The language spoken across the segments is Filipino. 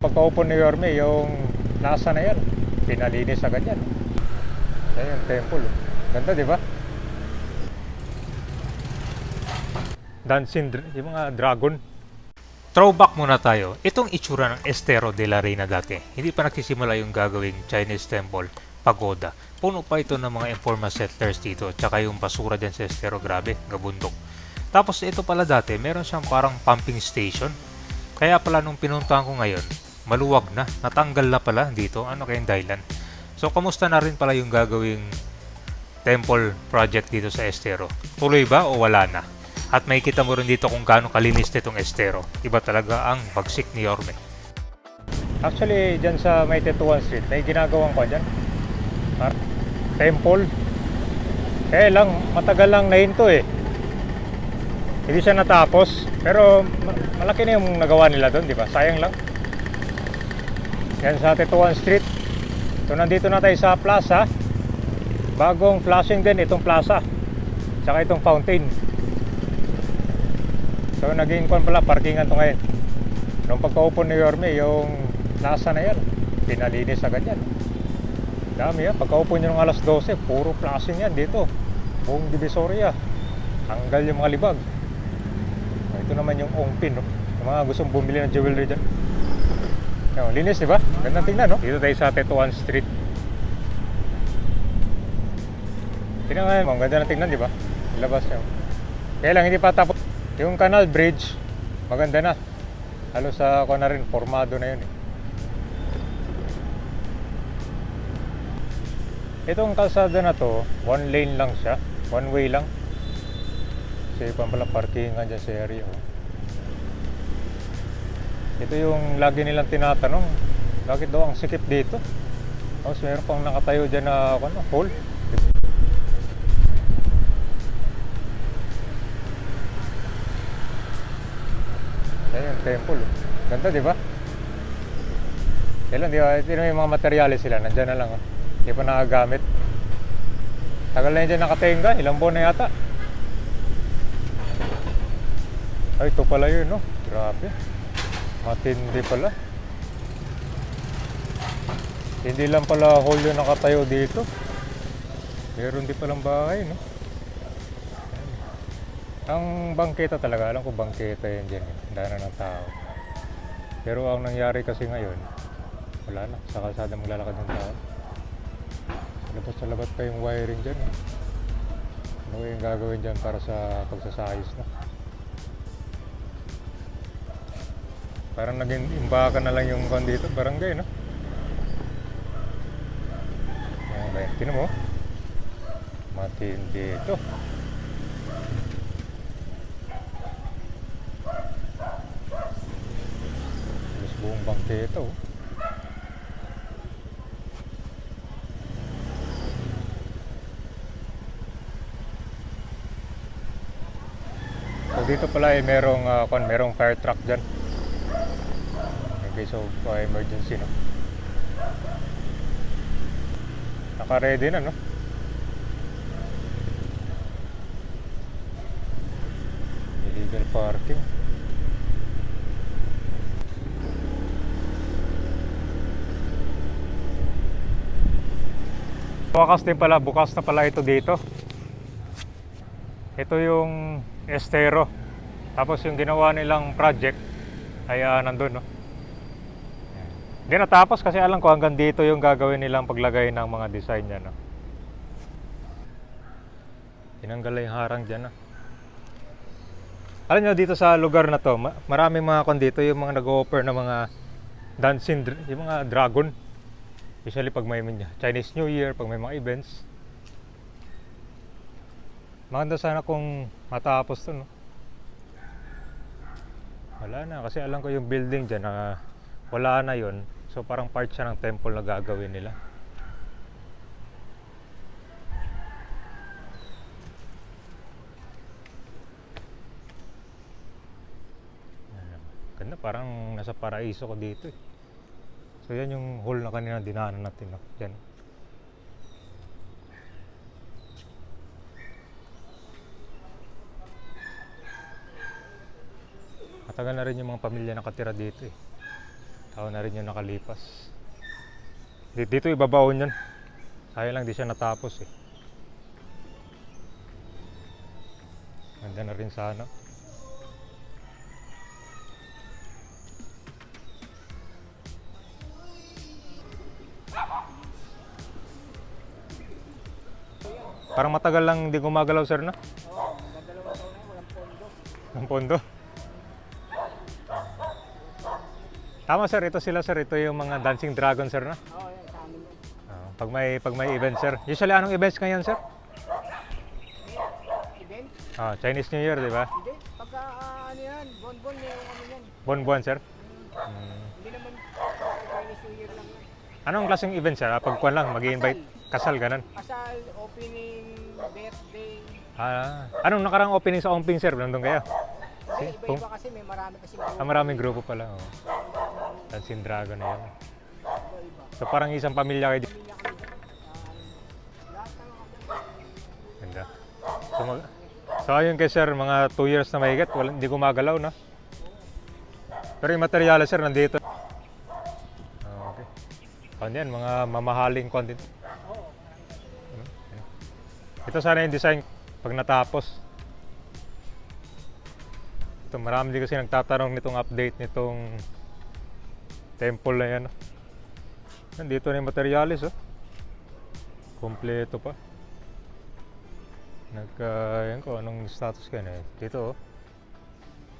Pagka-open ni Yorme, yung nasa na yan, pinalinis agad yan. Yan yung temple. Ganda, di ba? Dancing, yung mga dragon. Throwback muna tayo. Itong itsura ng Estero de la Reina dati. Hindi pa nagsisimula yung gagawing Chinese temple, pagoda. Puno pa ito ng mga informal settlers dito. Tsaka yung basura din sa Estero, grabe, gabundok. Tapos ito pala dati, meron siyang parang pumping station. Kaya pala nung pinuntahan ko ngayon, maluwag na, natanggal na pala dito. Ano kayong dahilan? So, kamusta na rin pala yung gagawing temple project dito sa Estero? Tuloy ba o wala na? At may kita mo rin dito kung gaano kalinis nitong estero. Iba talaga ang bagsik ni Yorme. Actually, dyan sa may Tetuan Street, may ginagawang ko dyan. Par- Temple. Kaya lang, matagal lang nahinto eh. Hindi siya natapos. Pero ma- malaki na yung nagawa nila doon, di ba? Sayang lang. Yan sa Tetuan Street. So nandito na tayo sa plaza. Bagong flashing din itong plaza. Tsaka itong fountain. So naging kwan pala, parkingan to ngayon. Nung pagka-open ni Yorme, yung plaza na yan, pinalinis agad yan. Dami yan, pagka-open nyo ng alas 12, puro flashing yan dito. Buong Divisoria. Tanggal yung mga libag. Ito naman yung ongpin, no? Yung mga gustong bumili ng jewelry dyan. Yung, linis, di ba? Gandang tingnan, no? Dito tayo sa Tetuan Street. Tingnan nga, ang ganda na tingnan, di ba? Ilabas nyo. Kaya lang, hindi pa tapos. Yung Canal Bridge, maganda na. Halos sa ako na rin, formado na yun eh. Itong kalsada na to, one lane lang siya. One way lang. Kasi pa pala parkingan dyan sa area. oh. Ito yung lagi nilang tinatanong. Bakit daw ang sikip dito? Tapos meron pang nakatayo dyan na ano, hole. Yan yung temple. oh. Ganda, di ba? Kailan, di ba? Ito yung mga materyales sila. Nandyan na lang. Oh. Hindi pa nakagamit. Tagal na yun dyan nakatenga. Ilang buwan na yata. Ay, ito pala yun, no? Grabe. Matindi pala. Hindi lang pala hall yung nakatayo dito. Meron din palang bahay, no? Ang bangketa talaga, alam ko bangketa yan dyan. Eh. Dana ng tao. Pero ang nangyari kasi ngayon, wala na. Sa kalsada maglalakad ng tao. Labas sa labas pa yung wiring dyan. Eh. Ano yung gagawin dyan para sa pagsasayos na? Parang naging imbakan na lang yung kon dito, barangay, no? Yan? Tinan mo. Matindi ito. Halos buong bangketa, oh. So dito pala ay merong uh, kon, merong fire truck diyan. In case of uh, emergency, no. Naka-ready na, no. Illegal parking. Wakas din pala, bukas na pala ito dito. Ito yung estero. Tapos yung ginawa nilang project ay ah, nandun, no? Hindi natapos kasi alam ko hanggang dito yung gagawin nilang paglagay ng mga design niya, no? Tinanggal na yung harang dyan, no? Alam nyo, dito sa lugar na to, ma- maraming mga kon dito, yung mga nag-offer ng mga dancing, yung mga dragon. Usually pag may Chinese New Year, pag may mga events. Maganda sana kung matapos to, no? Wala na, kasi alam ko yung building dyan na wala na yon So parang part siya ng temple na gagawin nila. Ganda, parang nasa paraiso ko dito eh. So yan yung hole na kanina dinaanan natin. Yan. Matagal na rin yung mga pamilya nakatira dito eh. Taon na rin yung nakalipas. Di- Dito ibabaon yun. Sayang lang di siya natapos eh. Ganda na rin sana. Parang matagal lang hindi gumagalaw sir na. Oo, magdalawa taon na walang pondo. Ang pondo. Tama sir, ito sila sir. Ito yung mga Dancing Dragon sir na. Oo, yan, sa amin. Ah, pag may pag may event sir. Usually anong events ngayon sir? Event? Ah, Chinese New Year, di ba? Hindi. Pagka ah, ano yan, bonbon yung ano yan. Buwan-buwan sir. Hmm. Hindi naman Chinese New Year lang yan. Anong klaseng event sir? Ah, pagkuhan lang, mag-invite kasal ganun. Kasal, opening, birthday. Ah, anong nakarang opening sa opening sir? Nandun kayo? Hindi, iba-iba kasi may marami kasi. Ah, maraming grupo pala. Oh. Dancing Dragon na. Iba-iba. So parang isang pamilya kayo. Dyan. Ganda. So, mag, so ayun kay sir, mga 2 years na mahigit, wala, hindi gumagalaw na. Pero yung materyales sir, nandito. Ah, okay. Ano yan, mga mamahaling content. Oo. Ito sana yung design pag natapos. Ito, marami din kasi nagtatanong nitong update nitong temple na yan. oh. Nandito na yung materialis, oh. Kompleto pa. Nagka, yan ko, anong status ka na eh. Dito, oh.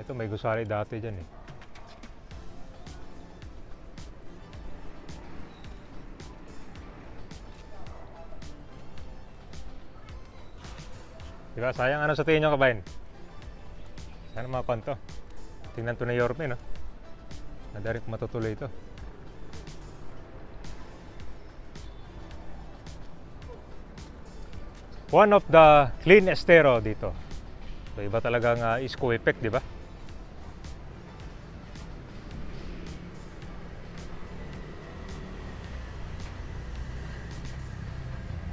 Ito, may gusali dati dyan eh. Diba? Sayang ano sa tingin nyo kabayan? Sana mga konto. Tingnan to na Yorme, no? Nadari kung matutuloy ito. One of the clean estero dito. So, iba talagang uh, isco effect, di ba?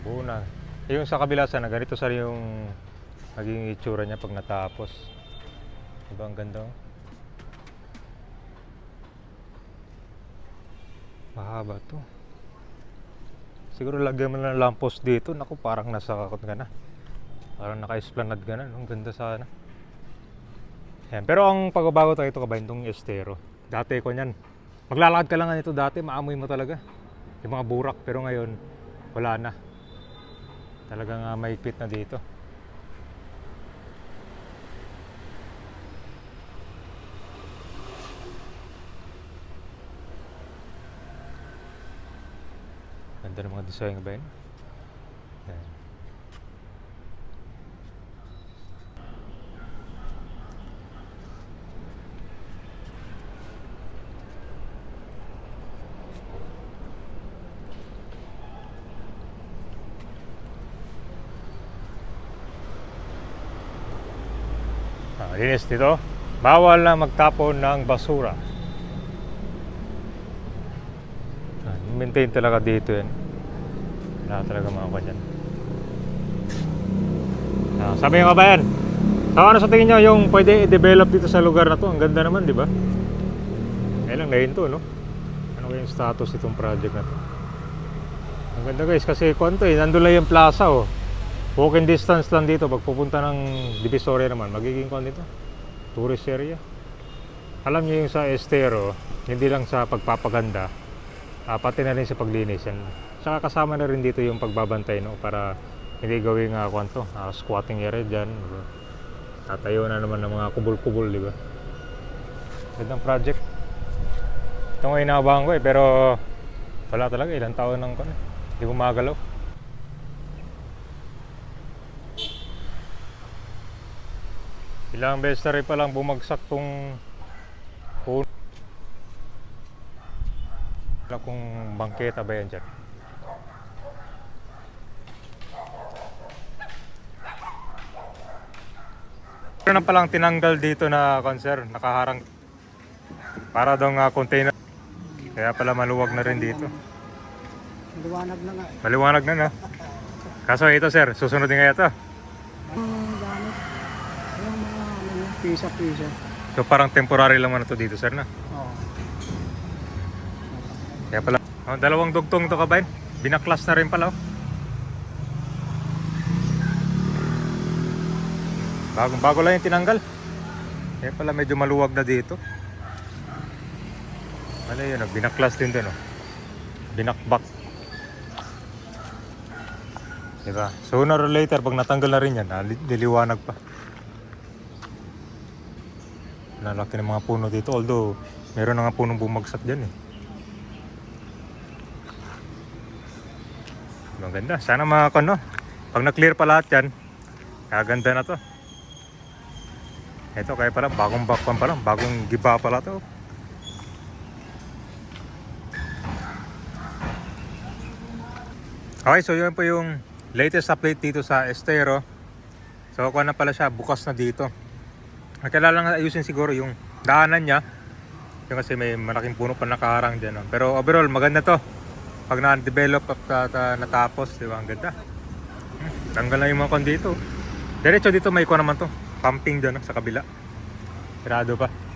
Buo. Eh, Yung sa kabila sana, ganito sa yung magiging itsura niya pag natapos. Diba ang ganda? oh? Mahaba to. Siguro lagyan mo lang ng lamppost dito. Naku, parang nasa kakot ka na. Parang naka-esplanade ka na. Ang ganda sana. Yan. Pero ang pagbabago tayo ito kabayan itong estero. Dati ko niyan. Maglalakad ka lang nito dati, maamoy mo talaga. Yung mga burak. Pero ngayon, wala na. Talagang uh, maipit na dito. Ganda ng mga design ba yun? Yan. Ah, linis dito. Bawal na magtapon ng basura. Ah, maintain talaga dito yan. Wala talaga mga kanyan. Ah, sabi nga ba yan? So, ano sa tingin nyo yung pwede i-develop dito sa lugar na to? Ang ganda naman, di ba? Kailang na yun to, no? Ano yung status itong project na to? Ang ganda guys, kasi kwanto eh, nandun lang yung plaza oh. Walking distance lang dito pag pupunta ng Divisoria naman, magiging kwan dito. Tourist area. Alam niyo yung sa Estero, hindi lang sa pagpapaganda, ah, pati na rin sa paglinis yan. Saka kasama na rin dito yung pagbabantay no para hindi gawing uh, kwanto, ah, squatting area. Diba? Tatayo na naman ng mga kubol-kubol, di ba? Gandang project. Ito nga inabahan ko eh, pero wala talaga, ilang taon nang kwan. eh. Hindi gumagalaw. Ilang beses na rin palang bumagsak tong puno. Wala kung bangketa ba yan dyan. Meron na palang tinanggal dito na konser, nakaharang para daw nga container. Kaya pala maluwag na rin dito. Liwanag na nga. Maliwanag na na. Kaso ito sir, susunod din kaya ito. Pisa-pisa. So parang temporary lang man ito dito sir na. Oo. Kaya pala, oh, dalawang dugtong to kabayan. Binaklas na rin pala. Oh. Bagong bago lang yung tinanggal. Kaya pala medyo maluwag na dito. Ano yun, oh, binaklas din doon. Oh. Binakbak. Diba? Sooner or later, pag natanggal na rin yan, ah, li- liliwanag pa. Lalaki ng mga puno dito. Although, meron na nga punong bumagsak dyan eh. Maganda. Sana mga ano, pag na-clear pa lahat yan, kaganda na to. Ito kaya pala, bagong bakpan pa lang, bagong giba pala to. Okay, so yun po yung latest update dito sa Estero. So kuha na pala siya, bukas na dito. Ang kailangan lang ayusin siguro yung daanan niya. Yung kasi may malaking puno pa nakaharang dyan. No? Pero overall, maganda to. Pag na-develop at ah, natapos, di ba? Ang ganda. Hmm, tanggal na yung mga kon dito. Diretso dito may kuha naman to. Pumping no? sa kabila. Sarado pa.